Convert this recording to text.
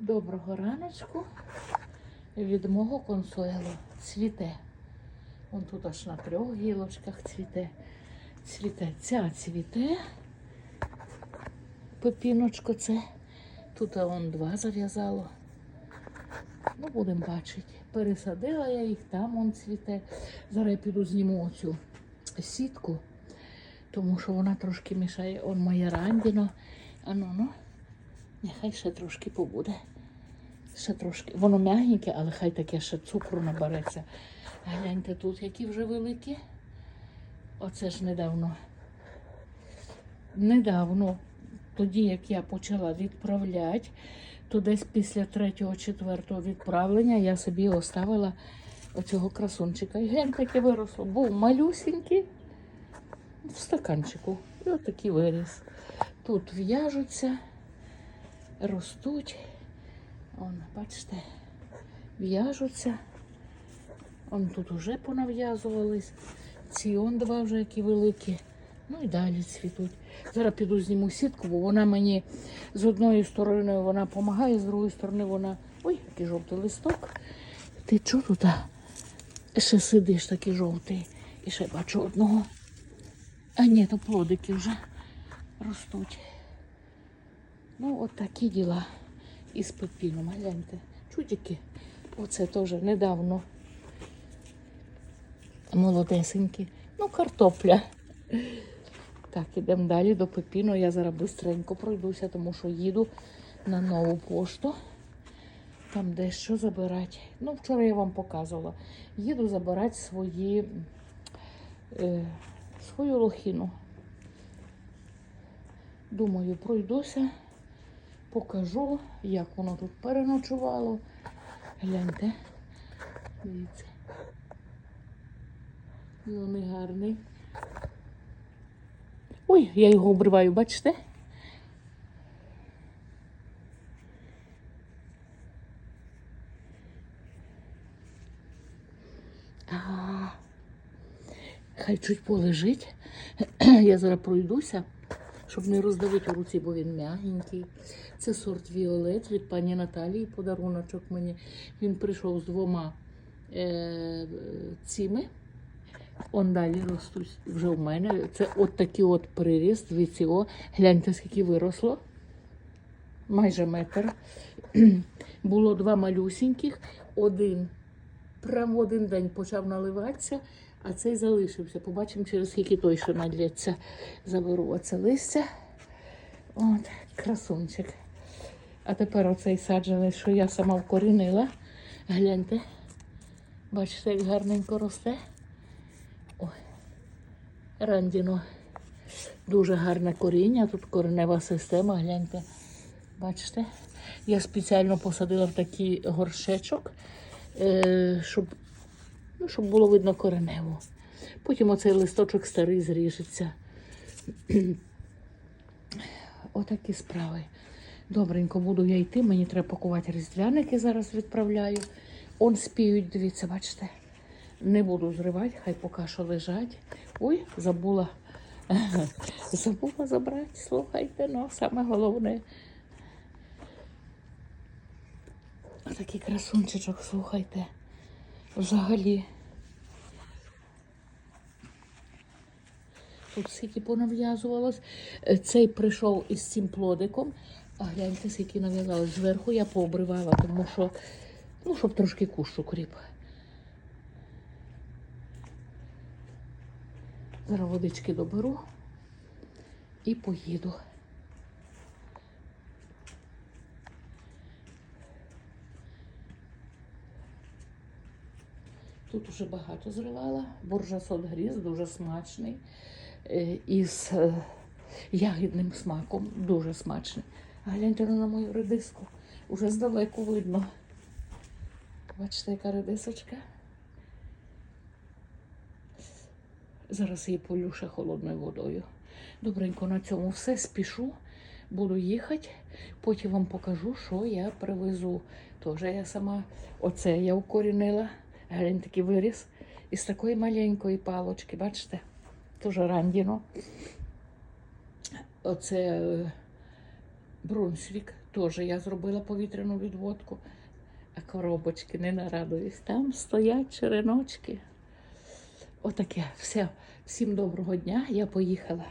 Доброго раночку від мого консуелу цвіте. Вон тут аж на трьох гілочках цвіте. Цвіте. Ця цвіте. Пепіночко це. Тут он два зав'язало. Ну, будемо бачити. Пересадила я їх, там он цвіте. Зараз я піду зніму оцю сітку, тому що вона трошки мішає. Он моя рандіно. Ану, ну. Нехай ще трошки побуде. Ще трошки. Воно м'ягеньке, але хай таке ще цукру набереться. Гляньте тут, які вже великі. Оце ж недавно. Недавно, тоді як я почала відправляти, то десь після третього-четвертого відправлення я собі оставила оцього красунчика. І гляньте, яке виросло. Був малюсенький в стаканчику. І отакий виріс. Тут в'яжуться ростуть. Он, бачите, в'яжуться. Он тут уже понав'язувались. Ці он два вже які великі. Ну і далі цвітуть. Зараз піду зніму сітку, бо вона мені з одної сторони вона допомагає, з другої сторони вона. Ой, який жовтий листок. Ти чого тут? Ще сидиш такий жовтий. І ще бачу одного. А ні, то плодики вже ростуть. Ну, от такі діла із пепіном. Гляньте. Чудики. Оце теж недавно. Молодесенькі. Ну, картопля. Так, ідемо далі до пепіну. Я зараз швидко пройдуся, тому що їду на нову пошту. Там дещо забирати. Ну, вчора я вам показувала. Їду забирати свої, е, свою лохіну. Думаю, пройдуся, покажу, як воно тут переночувало. Гляньте. Дивіться. Вони гарний. Ой, я його обриваю, бачите? Хай чуть полежить. Я зараз пройдуся, щоб не роздавити у руці, бо він м'ягенький. Це сорт Віолет від пані Наталії. Подаруночок мені. Він прийшов з двома е, цими. Он далі ростуть вже в мене. Це от такий от приріст. Дивіться, о, гляньте, скільки виросло. Майже метр. Було два малюсіньких, один прямо один день почав наливатися, а цей залишився. Побачимо, через скільки той, що надлється. Заберу оце листя. От, красунчик. А тепер оцей саджанець, що я сама вкорінила. Гляньте. Бачите, як гарненько росте. Ой, рандіно. Дуже гарне коріння, тут коренева система, гляньте. Бачите? Я спеціально посадила в такий горшечок, е, щоб, ну, щоб було видно кореневу. Потім оцей листочок старий зріжеться. Отакі справи. Добренько буду я йти, мені треба пакувати різдвяники, зараз відправляю. Он спіють, дивіться, бачите. Не буду зривати, хай поки що лежать. Ой, забула. Забула забрати, слухайте, ну, саме головне. Такий красунчичок, слухайте. Взагалі. Тут скільки понав'язувалось. Е, Цей прийшов із цим плодиком. А гляньте, скільки нав'язалось. Зверху я пообривала, тому що, ну, щоб трошки кущ укріп. Зараз водички доберу і поїду. Тут уже багато зривала. Боржасот гріз дуже смачний. е, Із е, ягідним смаком. Дуже смачний. А гляньте на мою редиску. Уже здалеку видно. Бачите, яка редисочка? Зараз її полю ще холодною водою. Добренько на цьому все спішу. Буду їхати, потім вам покажу, що я привезу. Тоже я сама оце я укорінила. Глянь такий виріс із такої маленької палочки, бачите? Тоже рандіно. Оце е, Брунсвік Теж я зробила повітряну відводку. А коробочки не нарадуюсь. Там стоять череночки. Отаке. Все. Всім доброго дня. Я поїхала.